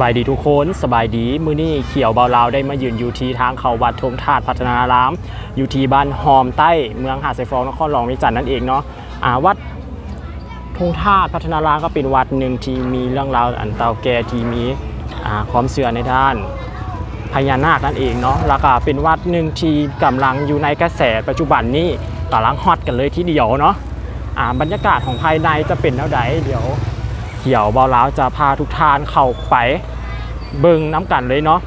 บายดีทุกคนสบายดีมื้อนี้เขียวเบาลาวได้มายืนอยู่ที่ทางเขาวัดธงธาตุพัฒนาราม อยู่ที่บ้านหอมใต้เมืองหาดไซฟองนครหลวงวิจันทร์นั่นเองเนาะอาวัดธงธาตุพัฒนารามก็เป็นวัดหนึ่งที่มีเรื่องราวอันเก่าแก่ที่มีอาความเสื่อในด้านพญานาคนั่นเองเนาะแล้วก็เป็นวัดหนึ่งที่กำลังอยู่ในกระแสปัจจุบันนี้กำลังฮอตกันเลยทีเดียวเนาะอาบรรยากาศของภายในจะเป็นแล้วใดเดี๋ยว เขียวเบาล้าวจะพาทุกทานเข้าไปเบิงน้ำกันเลยเนาะ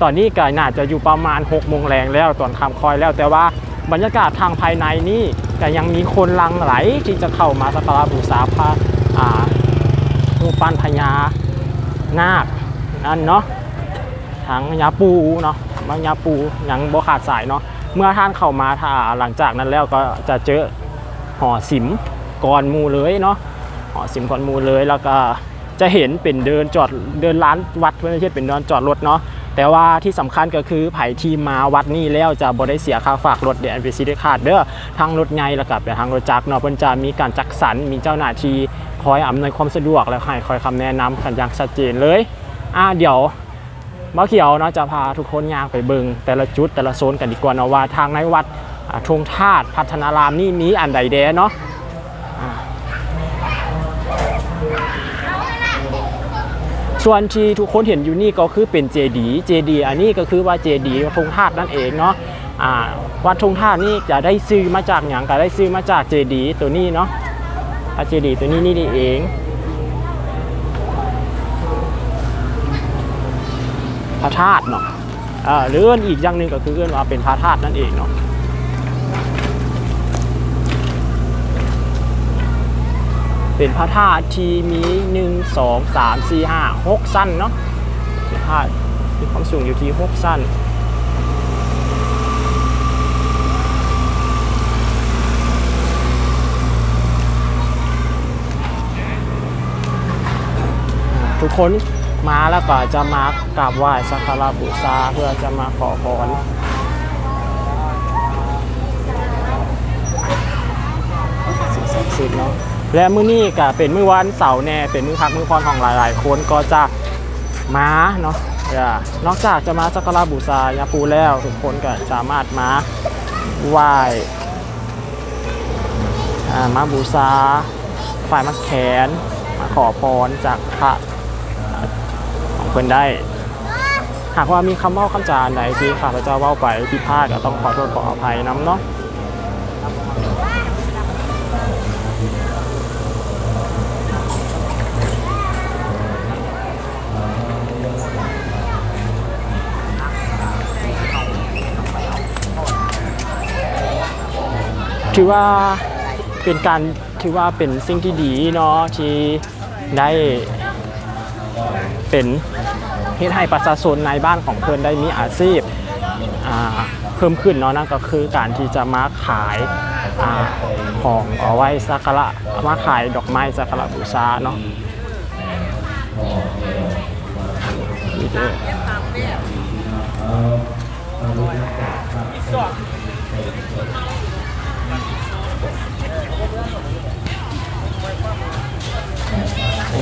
ตอนนี้ก็น่าจะอยู่ประมาณ6โมงแรงแล้วตอนคำคอยแล้ว แต่ว่าบรรยากาศทางภายในนี่ก็ยังมีคนลังไหลที่จะเข้ามาสักการะบูชาพระอ่ารูปปั้นพญานาคนั่นเนาะทั้งยาปูเนาะบางยาปูยังบ่ขาดสายเนาะเมื่อท่านเข้ามาถ้าหลังจากนั้นแล้วก็จะเจอห่อสิมก่อนมูเลยเนาะ อสิมคอนมูลเลยแล้วก็จะเห็นเป็นเดินจอดเดินร้านวัดไม่ใช่เป็นเดินจอดรถเนาะแต่ว่าที่สำคัญก็คือไผ่ที่มาวัดนี่แล้วจะบ่ได้เสียค่าฝากรถเดี๋ยวอันเป็นซีได้ขาดเด้อทางรถไงแล้วกับทางรถจักรเนาะเพิ่นจะมีการจักสรรมีเจ้าหน้าที่คอยอำนวยความสะดวกและให้คอยคำแนะนำกันอย่างชัดเจนเลยอ่าเดี๋ยวมะเขียวเนาะจะพาทุกคนย่างไปเบิงแต่ละจุดแต่ละโซนกันดีกว่าเนาะว่าทางในวัดอ่าธงธาตุพัฒนารามนี่มีอันใดแดเนาะ ส่วนที่ทุกคนเห็นอยู่นี่ก็คือเป็นเจดีเจดีอันนี้ก็คือว่าเจดีวัดธงธาตุนั่นเองเนาะวัดธงธาตุนี่จะได้ซื้อมาจากอย่างก็ได้ซื้อมาจากเจดีตัวนี้เนาะพระเจดีตัวนี้นี่นี่เองพระธาตุเนาะอ่าหรืออีกอย่างหนึ่งก็คือเรียกว่าเป็นพระธาตุนั่นเองเนาะ เป็นพระธาตุที่มี1 2 3 4 5 6สั้นเนาะพระธาตุมีความสูงอยู่ที่6สั้นทุกคนมาแล้วก็จะมากราบไหว้สักการะบูชาเพื่อจะมาขอพรสิ่งศักดิ์สิทธิ์เนาะ และมื้อนี้ก็เป็นมื้อวันเสาร์แน่เป็นมื้อพักมื้อพรของหลาย ๆ คนก็จะมาเนาะอย่านอกจากจะมาสักการะบูชายาปูแล้วทุกคนก็สามารถมาไหว้มาบูชาฝ่ายมักแขน มาขอพรจากพระของเพิ่อนได้ หากว่ามีคำเว่าคำจานใดที่ข้าพเจ้าเว้าไปผิดพลาดก็ต้องขอโทษขออภัยน้ำเนาะ ถือว่าเป็นการถือว่าเป็นสิ่งที่ดีเนาะที่ได้เป็นเฮ็ดให้ประชาชนในบ้านของเพิ่อนได้มีอาชีพอ่าเพิ่มขึ้นเนาะนั่นก็คือการที่จะมาขายอาของเอาไว้สักการะมาขายดอกไม้สักการะบูชาเนาะนี่เด้อ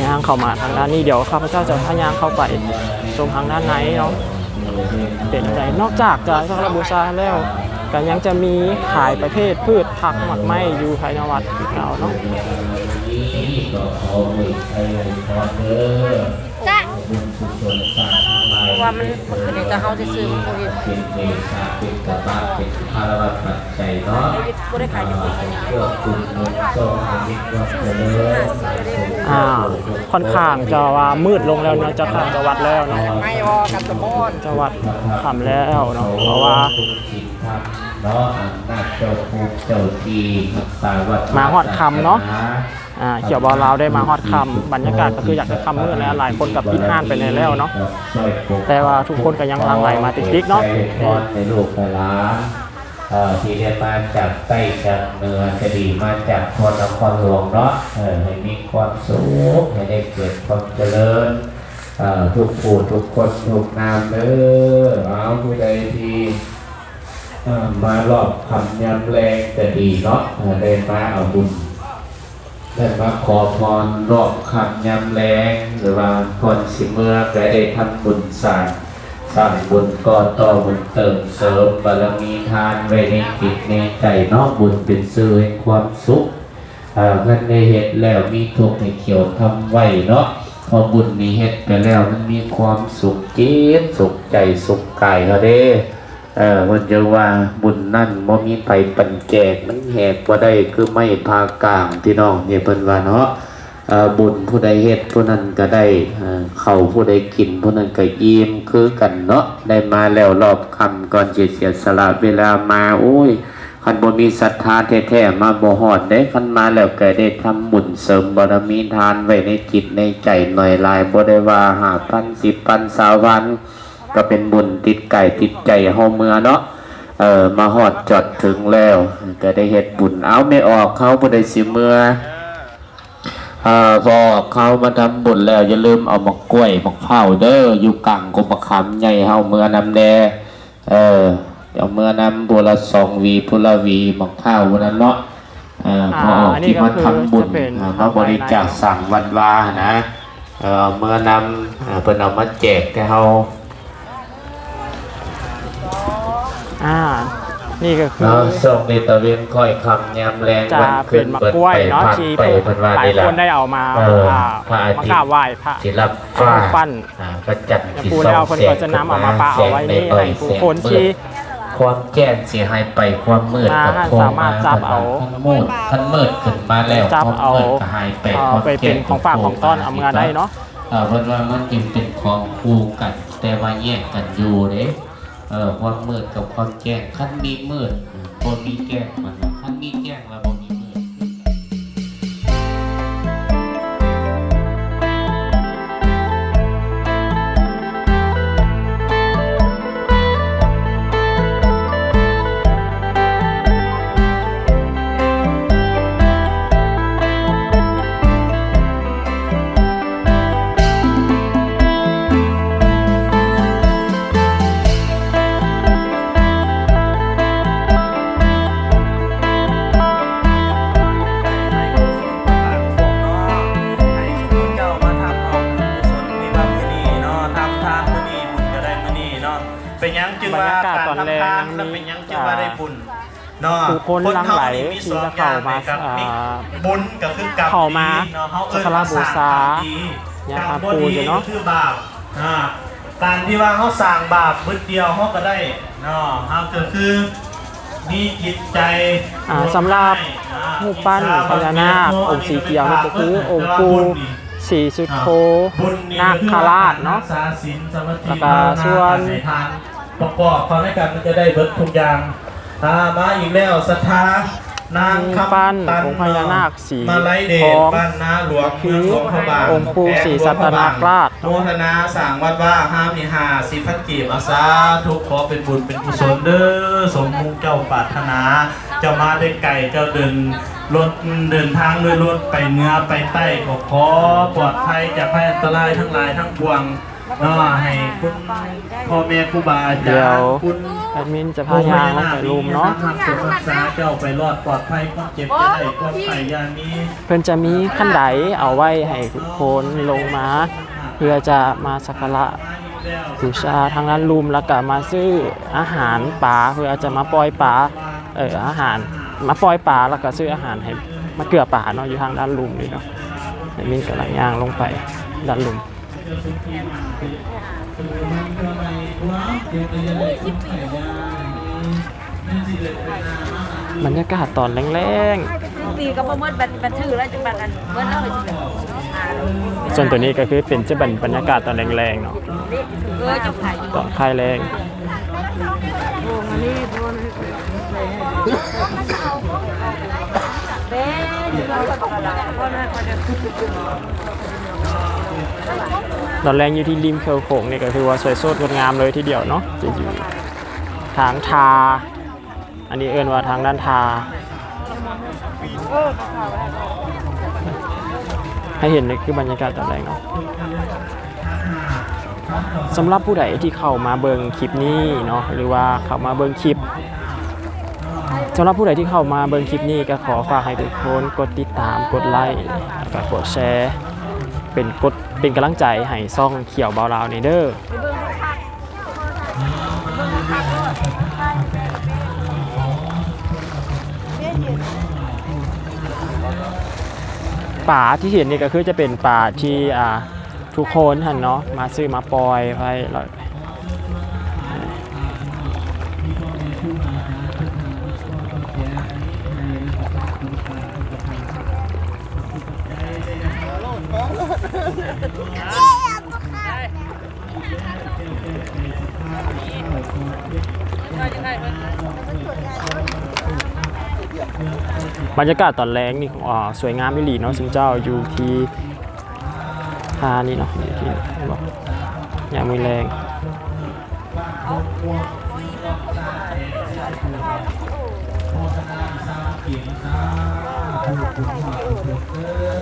ย่างเข้ามาทางด้านนี้เดี๋ยวข้าพเจ้าจะพาย่างเข้าไปชมทางด้านในเนาะเป็นใจนอกจากจะสักการบูชาแล้วก็ยังจะมีขายประเภทพืชผักหมักไม้อยู่ภายในวัดอีกแล้วเนาะจ้ะเพราะว่ามันมันคือจะเฮาซื้อมันบ่เห็นเป็นเดชาเป็นกระบะเป็นคารวะปัจจัยเนาะบ่ได้ขายอยู่คนเดียวเพื่อคุณเงินทรงให้มีความเจริญอ่าค่อนข้างจะว่ามืดลงแล้วเนาะจะข้ามจังหวัดแล้วเนาะไม่ออกันตะบอนจะวัดค่ำแล้วเนาะเพราะว่า คุณจิตทัพเนาะอำนาจเจ้าภูมิเจ้าทีรักษาวัดมาฮอดค่ำเนาะ อ่าเขียวบอลลาวได้มาฮอดคำบรรยากาศก็คืออยากจะคำมืดแล้วหลายคนกับพิดห้านไปในแล้วเนาะ แต่ว่าทุกคนก็ยังหลังไหลมาติ๊กๆเนาะพรในลูกในหลานเอ่อที่ได้มาจากใต้จากเหนือจะดีมาจากพรนครหลวงเนาะเออให้มีความสุขให้ได้เกิดความเจริญเอ่อทุกผู้ทุกคนทุกนามเด้อเอาผู้ใดที่เอ่อ มารอบคำยำแรงจะดีเนาะได้มาเอาบุญได้มาขอพรรอบคำยำแรงหรือว่าก่อนสิเมื่อก็ได้ทำบุญสร้างสร้างบุญก่อต่อบุญเติมเสริมบารมีทานไว้ในจิตในใจเนอกบุญเป็นสื่อแห่งความสุขอ่ากันเห็ดแล้วมีทุกข์ให้เขียวทำไว้เนาะพอบุญนี้เฮ็ดไปแล้วมันมีความสุขจิตสุขใจสุขกายเขาเด้ เออมันจะว่าบุญนั่นบ่มีไปปันแจกมันแหกบ่าได้คือไม่พากลางที่น้องเนี่ยเพิ่นว่าเนาะบุญผู้ใดเฮ็ดผู้นั้นก็ได้เข้าผู้ใดกินผู้นั้นก็อิ่มคือกันเนาะได้มาแล้วรอบคำก่อนสิเสียสละเวลามาโอ้ยคันบ่มีศรัทธาแท้ๆมาบ่ฮอดเด้คันมาแล้วก็ได้ทำบุญเสริมบารมีทานไว้ในจิตในใจหน่อยหลายบ่ได้ว่า5,000 10,000 20,000 ก็เป็นบุญติดไก่ติดใจเฮาเมื่อเนาะเออมาหอดจอดถึงแล้วก็ได้เฮ็ดบุญเอาไม่ออกเขาบ่ได้สิเมื่อเอ่อพอเขามาทำบุญแล้วอย่าลืมเอามะกล้วยมะพร้าวเด้ออยู่กลางกบมะขามใหญ่เฮาเมื่อนำแดเออเดี๋ยวเมื่อนำบุละสองหวีพุละหวีมะพร้าววันนั้นเนาะเออพอออกอันนี้ที่มาก็คือทำบุญจะเป็นอ่ามาบริจาคสั่งวันวานะเออเมื่อนำเอ่อเพิ่นเอามาแจกแต่เฮา อ่า นี่ก็คือเนาะส่งในตะเวนก้อยคำยามแรงจะวันเป็ขึ้นนมะเปิดกล้วยไปเนาะผ่านที่ไปเพิ่นว่าหลายนี่คล่ะนได้เอามาเอออ่าพระอาทิตย์มากราบไหว้พระ สิรับฟ้าเอาปั้นอ่าก็จัดอย่างสิปูส่แล้อวงคนแสก็งจะนำเอามาปะเอาไว้นี่ให้ผู้คนที่ความแจ้งเสียหายไปความมืดกับอ่าโคสามารถจับเอาขั้นมืดขั้นมืดขึ้นมาแล้วจับความเอามืดก็หายไปเอาความไปเป็นของฝากของต้อนเอามาได้เนาะ เออเพิ่นว่ามันจึงเป็นของคู่กัน แต่ว่าแยกกันอยู่เด้ เออความมืดกับความแจ้งขั้นมีมืดบ่มีแจ้งมันว่าขั้นมีแจ้งแล้ว ยังจึงว่าบรรยากาศการตอนทำแรกทานนี้แล้วเป็นหยังจึงว่าได้บุญเนาะผู้คนหลั่งไหลเฮานี่ที่จะเข้ามาครับอ่ามีบุญก็คือกรรมเข้ามาดีเนาะเฮาเอิ้นสักการะบูชาดีอย่างกรรมอาบ่ปูดีอยู่เนาะก็คือบาปอ่าการที่ว่าเฮาสร้างบาปมื้อเดียวเฮาก็ได้เนาะเฮาก็คือมีจิตใจอ่าสำหรับรูปปั้นพญานาคองค์สีเขียวนี่ก็คือองค์ปู่สีสุดโทนาคราชเนาะรักษาศีลสมาธิแล้วก็ส่วนภานาทาน ประกอบความให้กันมันจะได้เบิดทุกอย่างอ่ามาอีกแล้วศรัทธานางคำปั้นตันองค์พญานาคสีมาไลยเดทชองบ้านนาหลวงคืเมือองหลวงพระบางองค์ปู่ศรีสัตนาคราชโมทนาสั่งวัดว่าห้ามมีหาสิพันกีบอาสาทุกขอเป็นบุญเป็นกุศลเด้อสมมุงเจ้าปรารถนาเจ้ามาได้ไก่เจ้าเดินรถเดินทางด้วยรถไปเหนื้อไปใต้ก็ขอปลอดภัยจากภัยอันตรายทั้งหลายทั้งปวง เนาะให้คุณพ่อแม่ครูบาอาเดี๋จายรวย์คุณแอดมินจะพายางลงไปรูมเนาะทำสมรักษาเจ้าไปรอดปลอดภัยความเจ็บจะได้ความไข่ยามีเพื่อนจะมีขั้นไดเอาไว้ให้ทุกคนลงมา เพื่อจะมาสักการะบูชาทางนั้นรูมแล้วก็มาซื้ออาหารป่าเพื่อจะมาปล่อยป่าเอออาหารมาปล่อยป่าแล้วก็ซื้ออาหารให้มาเกลือป่าเนาะอยู่ทางด้านรูมนี่เนาะแอดมินกำลังย่างลงไปด้านรูม บรรยากาศตอนแรงๆปีก็บ่หมดบัตรบัตรถือแล้วจังบัตรอันเมื่อแล้วไปสิอ่าส่วนตัวนี้ก็คือเป็นจะเป็นบรรยากาศตอนแรงๆเนาะเออจะขายอยู่ตอนคลายแรงเบ้ย ตลาดอนแรงอยู่ที่ริมเคียวโขงนี่ก็คือว่าสวยสดงดงามเลยทีเดียวเนาะจะอยู่ทางทา อันนี้เอิ้นว่าทางด้านทา ให้เห็นนี่คือบรรยากาศตอนแรกเนาะสำหรับผู้ใดที่เข้ามาเบิงคลิปนี้เนาะหรือว่าเข้ามาเบิงคลิปสำหรับผู้ใดที่เข้ามาเบิ่งคลิปนี้ก็ขอฝากให้ทุกคนกดติดตามกดไลค์แล้วก็กดแชร์ เป็นกดเป็นกำลังใจให้ซ่องเขียวเบาลาวในเด้อไปเบิ่งคักป่าที่เห็นนี่ก็คือจะเป็นป่าที่อ่าทุกคนหันเนาะมาซื้อมาปล่อยไว้แล้ว บรรยากาศตอนแรงนี่อ่าสวยงามไม่หลีเนาะซึ่งเจ้าอยู่ที่ทานี่เนาะอยู่ที่บอกอย่ามมือแรงเ还有不错。